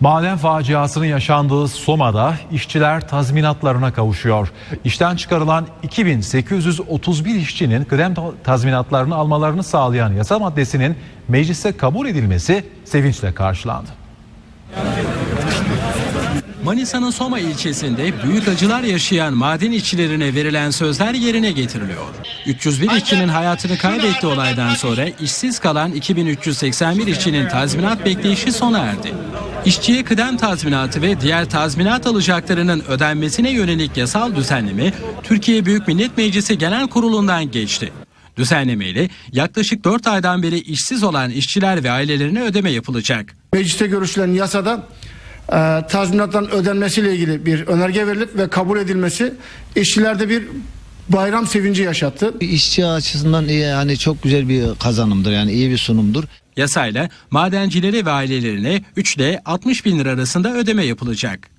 Maden faciasının yaşandığı Soma'da işçiler tazminatlarına kavuşuyor. İşten çıkarılan 2831 işçinin kıdem tazminatlarını almalarını sağlayan yasa maddesinin mecliste kabul edilmesi sevinçle karşılandı. Manisa'nın Soma ilçesinde büyük acılar yaşayan maden işçilerine verilen sözler yerine getiriliyor. 301 işçinin hayatını kaybettiği olaydan sonra işsiz kalan 2381 işçinin tazminat bekleyişi sona erdi. İşçiye kıdem tazminatı ve diğer tazminat alacaklarının ödenmesine yönelik yasal düzenleme Türkiye Büyük Millet Meclisi Genel Kurulu'ndan geçti. Düzenlemeyle yaklaşık 4 aydan beri işsiz olan işçiler ve ailelerine ödeme yapılacak. Mecliste görüşülen yasada e, tazminatların ödenmesiyle ilgili bir önerge verilip ve kabul edilmesi işçilerde bir bayram sevinci yaşattı. İşçi açısından iyi yani çok güzel bir kazanımdır yani iyi bir sunumdur. Yasayla madencilere ve ailelerine 3 ile 60 bin lira arasında ödeme yapılacak.